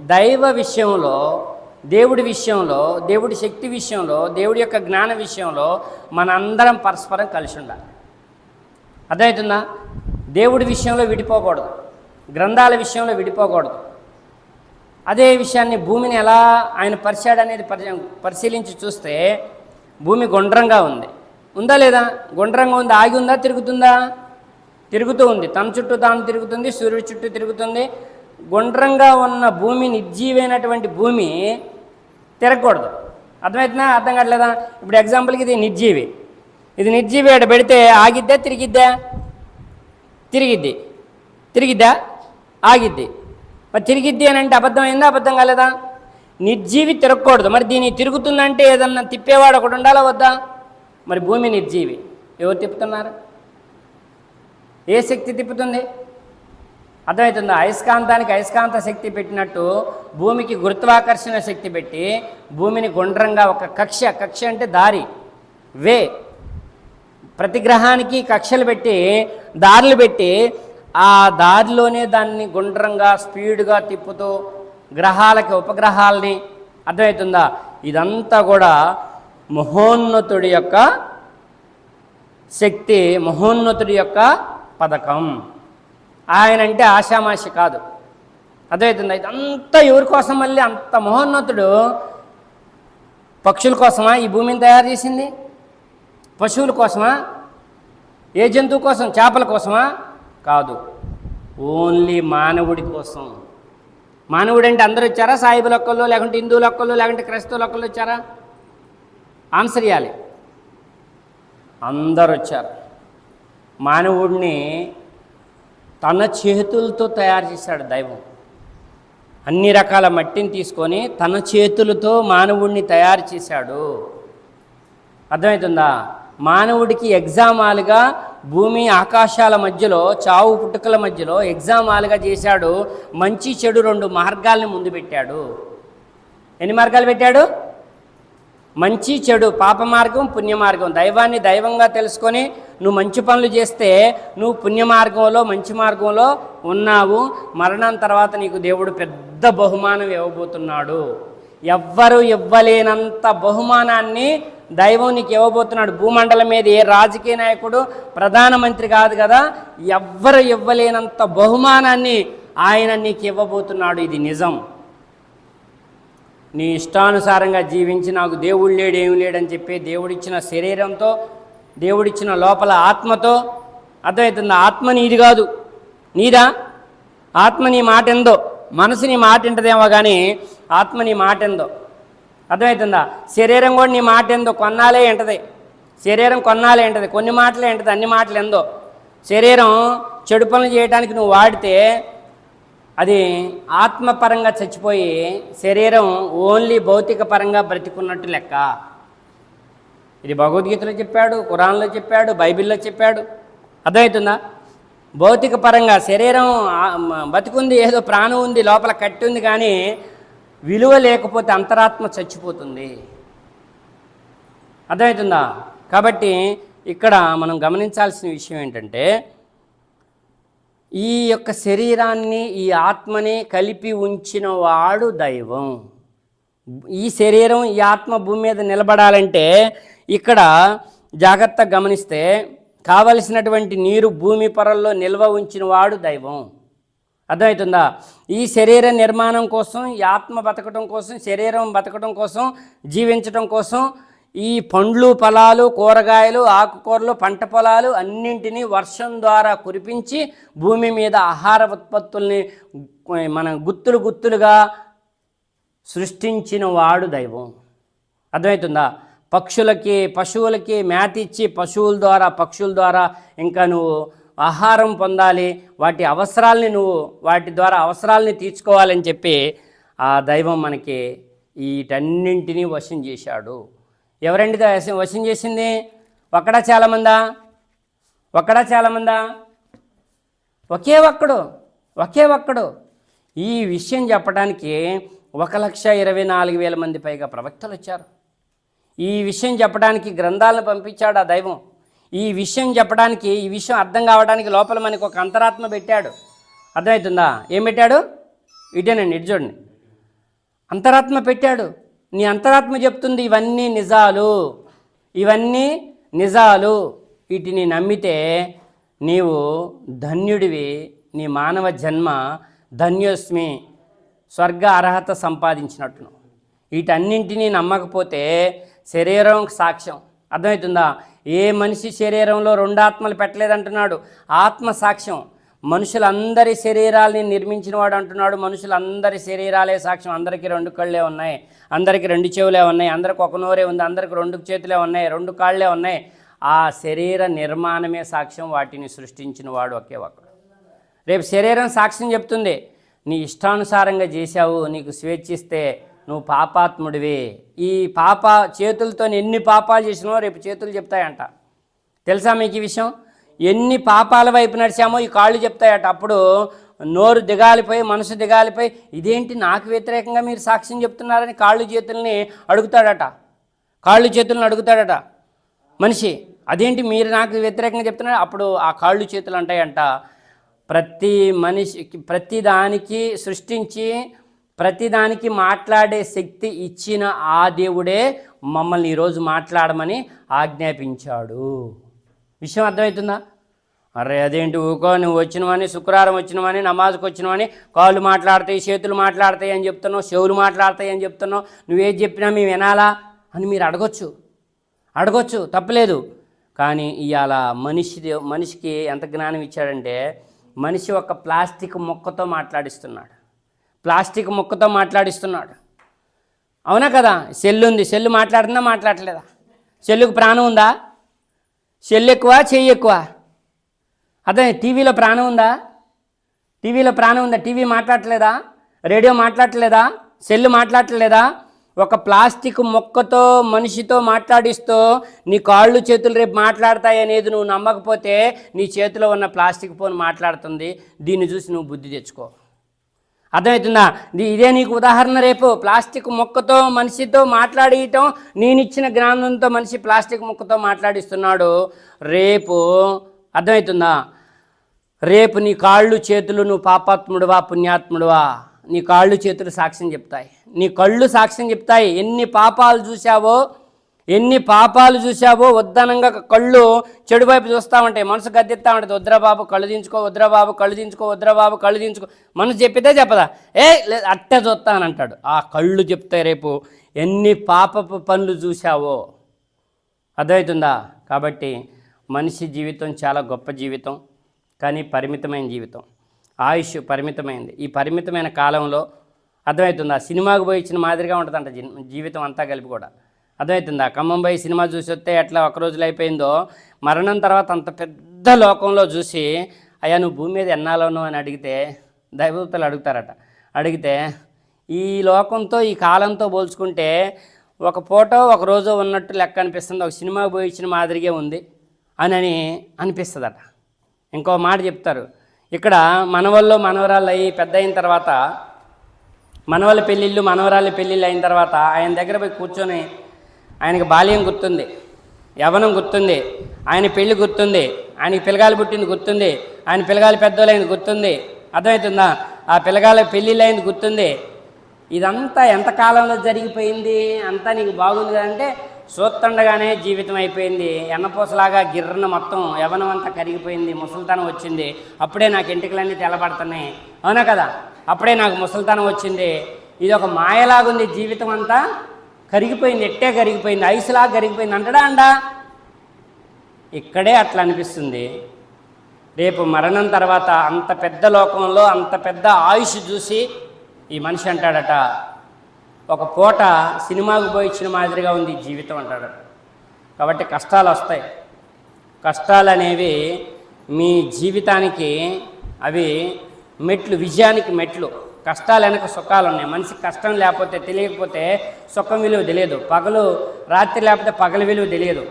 దైవ విషయంలో దేవుడి విషయంలో దేవుడి శక్తి విషయంలో దేవుడి యొక్క జ్ఞాన విషయంలో మనందరం పరస్పరం కలిసి ఉండాలి. అర్థమవుతుందా? దేవుడి విషయంలో విడిపోకూడదు. గ్రంథాల విషయంలో విడిపోకూడదు. అదే విషయాన్ని భూమిని ఎలా ఆయన పరిచాడు అనేది పరి పరిశీలించి చూస్తే భూమి గుండ్రంగా ఉంది. ఉందా లేదా? గుండ్రంగా ఉంది. ఆగి ఉందా? తిరుగుతుందా? తిరుగుతూ ఉంది. తన చుట్టూ తాను తిరుగుతుంది సూర్యుడి చుట్టూ తిరుగుతుంది గుండ్రంగా ఉన్న భూమి నిర్జీవైనటువంటి భూమి తిరగకూడదు. అర్థమవుతుందా అర్థం కావట్లేదా? ఇప్పుడు ఎగ్జాంపుల్కి ఇది నిర్జీవి. ఇది నిర్జీవి ఆడ పెడితే ఆగిద్దా తిరిగిద్దా? తిరిగిద్ది. తిరిగిద్దా? ఆగిద్ది. మరి తిరిగిద్ది అని అంటే అబద్ధం అయిందా? అబద్ధం కాలేదా? నిర్జీవి తిరగకూడదు. మరి దీన్ని తిరుగుతుందంటే ఏదన్నా తిప్పేవాడు ఒకటి ఉండాలా వద్దా? మరి భూమి నిర్జీవి. ఎవరు తిప్పుతున్నారు? ఏ శక్తి తిప్పుతుంది? అర్థమవుతుందా? అయస్కాంతానికి అయస్కాంత శక్తి పెట్టినట్టు భూమికి గురుత్వాకర్షణ శక్తి పెట్టి భూమిని గుండ్రంగా ఒక కక్ష కక్ష అంటే దారి వే. ప్రతి గ్రహానికి కక్షలు పెట్టి దారులు పెట్టి ఆ దారిలోనే దాన్ని గుండ్రంగా స్పీడ్గా తిప్పుతూ గ్రహాలకి ఉపగ్రహాలని అర్థమవుతుందా? ఇదంతా కూడా మహోన్నతుడి యొక్క శక్తి మహోన్నతుడి యొక్క పథకం. ఆయన అంటే ఆషామాషి కాదు. అదైతుంది ఇదంతా ఎవరి కోసం మళ్ళీ అంత మహోన్నతుడు పక్షుల కోసమా? ఈ భూమిని తయారు చేసింది? పశువుల కోసమా? ఏ జంతువు కోసం? చేపల కోసమా? కాదు. ఓన్లీ మానవుడి కోసం. మానవుడు అంటే అందరూ వచ్చారా? సాయిబుల ఒక్కళ్ళు లేకుంటే హిందువుల ఒక్కళ్ళు లేకుంటే క్రైస్తవుల ఒక్కళ్ళు వచ్చారా? ఆన్సర్ ఇవ్వాలి అందరు వచ్చారు. మానవుడిని తన చేతులతో తయారు చేశాడు దైవం. అన్ని రకాల మట్టిని తీసుకొని తన చేతులతో మానవుడిని తయారు చేశాడు. అర్థమవుతుందా మానవుడికి ఎగ్జామాలుగా భూమి ఆకాశాల మధ్యలో చావు పుట్టుకల మధ్యలో ఎగ్జామాలుగా చేశాడు. మంచి చెడు రెండు మార్గాల్ని ముందు పెట్టాడు. ఎన్ని మార్గాలు పెట్టాడు? మంచి చెడు పాప మార్గం పుణ్యమార్గం దైవాన్ని దైవంగా తెలుసుకొని నువ్వు మంచి పనులు చేస్తే నువ్వు పుణ్య మార్గంలో మంచి మార్గంలో ఉన్నావు. మరణం తర్వాత నీకు దేవుడు పెద్ద బహుమానం ఇవ్వబోతున్నాడు. ఎవ్వరు ఇవ్వలేనంత బహుమానాన్ని దైవం నీకు ఇవ్వబోతున్నాడు. భూమండలం మీద ఏ రాజకీయ నాయకుడు ప్రధానమంత్రి కాదు కదా ఎవ్వరు ఇవ్వలేనంత బహుమానాన్ని ఆయన నీకు ఇవ్వబోతున్నాడు. ఇది నిజం. నీ ఇష్టానుసారంగా జీవించి నాకు దేవుడు లేడు ఏమి లేడని చెప్పి దేవుడిచ్చిన శరీరంతో దేవుడిచ్చిన లోపల ఆత్మతో అర్థమవుతుంది. ఆత్మ నీది కాదు. నీదా? ఆత్మ నీ మాట ఎందో? మనసు నీ మాట వింటదేమో కానీ ఆత్మ నీ మాట ఎందో? అర్థమవుతుందా? శరీరం కూడా నీ మాట ఎందో? కొన్నాలే ఎంటది శరీరం కొన్నాలే ఎంటది కొన్ని మాటలే ఎంటది అన్ని మాటలు ఎందో? శరీరం చెడు పనులు చేయడానికి నువ్వు వాడితే అది ఆత్మపరంగా చచ్చిపోయి శరీరం ఓన్లీ భౌతిక పరంగా బ్రతికున్నట్టు లెక్క. ఇది భగవద్గీతలో చెప్పాడు కురాన్లో చెప్పాడు బైబిల్లో చెప్పాడు. అర్థమవుతుందా? భౌతిక పరంగా శరీరం బతికుంది ఏదో ప్రాణం ఉంది లోపల కట్టి ఉంది కానీ విలువ లేకపోతే అంతరాత్మ చచ్చిపోతుంది. అర్థమవుతుందా? కాబట్టి ఇక్కడ మనం గమనించాల్సిన విషయం ఏంటంటే ఈ యొక్క శరీరాన్ని ఈ ఆత్మని కలిపి ఉంచిన వాడు దైవం. ఈ శరీరం ఈ ఆత్మ భూమి మీద నిలబడాలంటే ఇక్కడ జాగ్రత్తగా గమనిస్తే కావలసినటువంటి నీరు భూమి పొరల్లో నిల్వ ఉంచిన వాడు దైవం. అర్థమవుతుందా? ఈ శరీర నిర్మాణం కోసం ఈ ఆత్మ బతకడం కోసం శరీరం బతకడం కోసం జీవించడం కోసం ఈ పండ్లు ఫలాలు కూరగాయలు ఆకుకూరలు పంట పొలాలు అన్నింటినీ వర్షం ద్వారా కురిపించి భూమి మీద ఆహార ఉత్పత్తుల్ని మన గుత్తులు గుత్తులుగా సృష్టించిన వాడు దైవం. అర్థమవుతుందా? పక్షులకి పశువులకి మేత ఇచ్చి పశువుల ద్వారా పక్షుల ద్వారా ఇంకా నువ్వు ఆహారం పొందాలి వాటి అవసరాల్ని నువ్వు వాటి ద్వారా అవసరాల్ని తీర్చుకోవాలని చెప్పి ఆ దైవం మనకి వీటన్నింటినీ వశం చేశాడు. ఎవరండి వశం- వశం చేసింది? ఒక్కడా చాలామందా? ఒక్కడా చాలామందా? ఒకే ఒక్కడు ఒకే ఒక్కడు. ఈ విషయం చెప్పడానికి ఒక లక్ష ఇరవై నాలుగు వేల మంది పైగా ప్రవక్తలు వచ్చారు. ఈ విషయం చెప్పడానికి గ్రంథాలను పంపించాడు ఆ దైవం. ఈ విషయం చెప్పడానికి ఈ విషయం అర్థం కావడానికి లోపల మనకు ఒక అంతరాత్మ పెట్టాడు. అర్థమవుతుందా? ఏం పెట్టాడు? ఇటేనండి ఇటు చూడండి. అంతరాత్మ పెట్టాడు. నీ అంతరాత్మ చెప్తుంది ఇవన్నీ నిజాలు. ఇవన్నీ నిజాలు. వీటిని నమ్మితే నీవు ధన్యుడివి. నీ మానవ జన్మ ధన్యోస్మి. స్వర్గ అర్హత సంపాదించినట్టును. వీటన్నింటినీ నమ్మకపోతే శరీరం సాక్ష్యం. అర్థమవుతుందా? ఏ మనిషి శరీరంలో రెండు ఆత్మలు పెట్టలేదంటున్నాడు? ఆత్మ సాక్ష్యం. మనుషులందరి శరీరాల్ని నిర్మించిన వాడు అంటున్నాడు. మనుషులందరి శరీరాలే సాక్ష్యం. అందరికీ రెండు కళ్ళే ఉన్నాయి. అందరికీ రెండు చెవులే ఉన్నాయి. అందరికి ఒక నోరే ఉంది. అందరికి రెండు చేతులే ఉన్నాయి. రెండు కాళ్ళే ఉన్నాయి. ఆ శరీర నిర్మాణమే సాక్ష్యం. వాటిని సృష్టించిన వాడు ఒకే ఒక్కడు రేపు శరీరం సాక్ష్యం చెప్తుంది. నీ ఇష్టానుసారంగా చేశావు. నీకు స్వేచ్ఛిస్తే నువ్వు పాపాత్ముడివి. ఈ పాప చేతులతో ఎన్ని పాపాలు చేసినావో రేపు చేతులు చెప్తాయంట. తెలుసా మీకు ఈ విషయం? ఎన్ని పాపాల వైపు నడిచామో ఈ కాళ్ళు చెప్తాయట. అప్పుడు నోరు దిగాలిపోయి మనసు దిగాలిపోయి ఇదేంటి నాకు వ్యతిరేకంగా మీరు సాక్ష్యం చెప్తున్నారని కాళ్ళు చేతుల్ని అడుగుతాడట. కాళ్ళు చేతులను అడుగుతాడట. మనిషి అదేంటి మీరు నాకు వ్యతిరేకంగా చెప్తున్నారు? అప్పుడు ఆ కాళ్ళు చేతులు అంటాయంట. ప్రతి మనిషికి ప్రతి దానికి సృష్టించి ప్రతిదానికి మాట్లాడే శక్తి ఇచ్చిన ఆ దేవుడే మమ్మల్ని ఈరోజు మాట్లాడమని ఆజ్ఞాపించాడు. విషయం అర్థమవుతుందా అరే అదేంటి ఊకో? నువ్వు వచ్చినవని శుక్రవారం వచ్చినవని నమాజ్కి వచ్చినవని కాళ్ళు మాట్లాడతాయి చేతులు మాట్లాడతాయి అని చెప్తున్నావు చెవులు మాట్లాడతాయి అని చెప్తున్నావు. నువ్వేది చెప్పినా మేము వినాలా అని మీరు అడగొచ్చు. అడగొచ్చు తప్పలేదు. కానీ ఇవాళ మనిషి మనిషికి ఎంత జ్ఞానం ఇచ్చాడంటే మనిషి ఒక ప్లాస్టిక్ మొక్కతో మాట్లాడిస్తున్నాడు. ప్లాస్టిక్ మొక్కతో మాట్లాడిస్తున్నాడు. అవునా కదా? సెల్ ఉంది సెల్ మాట్లాడుతుందా మాట్లాడలేదా? సెల్లుకు ప్రాణం ఉందా? సెల్ ఎక్కువ చెయ్యి ఎక్కువ అదే టీవీలో ప్రాణం ఉందా? టీవీలో ప్రాణం ఉందా? టీవీ మాట్లాడట్లేదా? రేడియో మాట్లాడలేదా సెల్ మాట్లాడట్లేదా? ఒక ప్లాస్టిక్ మొక్కతో మనిషితో మాట్లాడిస్తూ నీ కాళ్ళు చేతులు రేపు మాట్లాడతాయి అనేది నువ్వు నమ్మకపోతే నీ చేతిలో ఉన్న ప్లాస్టిక్ ఫోన్ మాట్లాడుతుంది. దీన్ని చూసి నువ్వు బుద్ధి తెచ్చుకో. అర్థమవుతుందా? ఇదే నీకు ఉదాహరణ రేపు. ప్లాస్టిక్ మొక్కతో మనిషితో మాట్లాడియటం నేనిచ్చిన జ్ఞానంతో మనిషి ప్లాస్టిక్ మొక్కతో మాట్లాడిస్తున్నాడు. రేపు అర్థమవుతుందా? రేపు నీ కాళ్ళు చేతులు నువ్వు పాపాత్ముడువా పుణ్యాత్ముడువా? నీ కాళ్ళు చేతులు సాక్ష్యం చెప్తాయి. నీ కళ్ళు సాక్ష్యం చెప్తాయి. ఎన్ని పాపాలు చూసావో ఎన్ని పాపాలు చూసావో వద్దనంగా కళ్ళు చెడువైపు చూస్తూ ఉంటాయి. మనసు గద్దెత్తా ఉంటుంది. వద్రా బాబు కళ్ళు దించుకో వద్రా బాబు కళ్ళు దించుకో వద్రా బాబు కళ్ళు దించుకో. మనసు చెప్పితే చెప్పదా? ఏ లేదు అట్టే చూస్తానంటాడు. ఆ కళ్ళు చెప్తాయి రేపు ఎన్ని పాపపు పనులు చూసావో అర్థమవుతుందా? కాబట్టి మనిషి జీవితం చాలా గొప్ప జీవితం కానీ పరిమితమైన జీవితం. ఆయుష్ పరిమితమైంది. ఈ పరిమితమైన కాలంలో అర్థమవుతుందా? సినిమాకు పోయి ఇచ్చిన మాదిరిగా ఉంటుందంట జీవితం అంతా కలిపి కూడా. అర్థమవుతుందా ఖమ్మం పోయి సినిమా చూసి వస్తే ఎట్లా ఒక రోజులు అయిపోయిందో మరణం తర్వాత అంత పెద్ద లోకంలో చూసి అయ్యా నువ్వు భూమి మీద ఎన్నాలోను అని అడిగితే దైవదూతలు అడుగుతారట. అడిగితే ఈ లోకంతో ఈ కాలంతో పోల్చుకుంటే ఒక ఫోటో ఒక రోజు ఉన్నట్టు లెక్క అనిపిస్తుంది. ఒక సినిమా పోయించిన మాదిరిగా మాదిరిగే ఉంది అని అని అనిపిస్తుందట. ఇంకో మాట చెప్తారు. ఇక్కడ మనవల్లో మనవరాళ్ళు అయ్యి పెద్ద అయిన తర్వాత మనవల పెళ్ళిళ్ళు మనవరాళ్ళ పెళ్ళిళ్ళు అయిన తర్వాత ఆయన దగ్గర పోయి కూర్చొని ఆయనకి బాల్యం గుర్తుంది యవనం గుర్తుంది ఆయన పెళ్ళి గుర్తుంది ఆయనకి పిల్లగాలు పుట్టింది గుర్తుంది ఆయన పిల్లగాలు పెద్దోళ్ళైంది గుర్తుంది. అర్థమవుతుందా? ఆ పిల్లగాల పెళ్ళిళ్ళైంది గుర్తుంది. ఇదంతా ఎంత కాలంలో జరిగిపోయింది? అంతా నీకు బాగుంది కదంటే చూస్తుండగానే జీవితం అయిపోయింది. ఎన్నపూసలాగా గిర్రన మొత్తం యవనం అంతా కరిగిపోయింది ముసలితనం వచ్చింది. అప్పుడే నాకు ఇంటికలన్నీ తెల్లబడుతున్నాయి. అవునా కదా? అప్పుడే నాకు ముసలితనం వచ్చింది. ఇది ఒక మాయలాగుంది జీవితం అంతా. కరిగిపోయింది ఎట్టే కరిగిపోయింది ఐస్లా కరిగిపోయింది. అంటడా అండా? ఇక్కడే అట్లా అనిపిస్తుంది. రేపు మరణం తర్వాత అంత పెద్ద లోకంలో అంత పెద్ద ఆయుష్ చూసి ఈ మనిషి అంటాడట ఒక పూట సినిమాకు పోయి ఇచ్చిన మాదిరిగా ఉంది జీవితం అంటాడట కాబట్టి కష్టాలు వస్తాయి. కష్టాలు అనేవి మీ జీవితానికి అవి మెట్లు విజయానికి మెట్లు. కష్టాలు వెనక సుఖాలు ఉన్నాయి. మనిషికి కష్టం లేకపోతే తెలియకపోతే సుఖం విలువ తెలియదు. పగలు రాత్రి లేకపోతే పగల విలువ తెలియదు.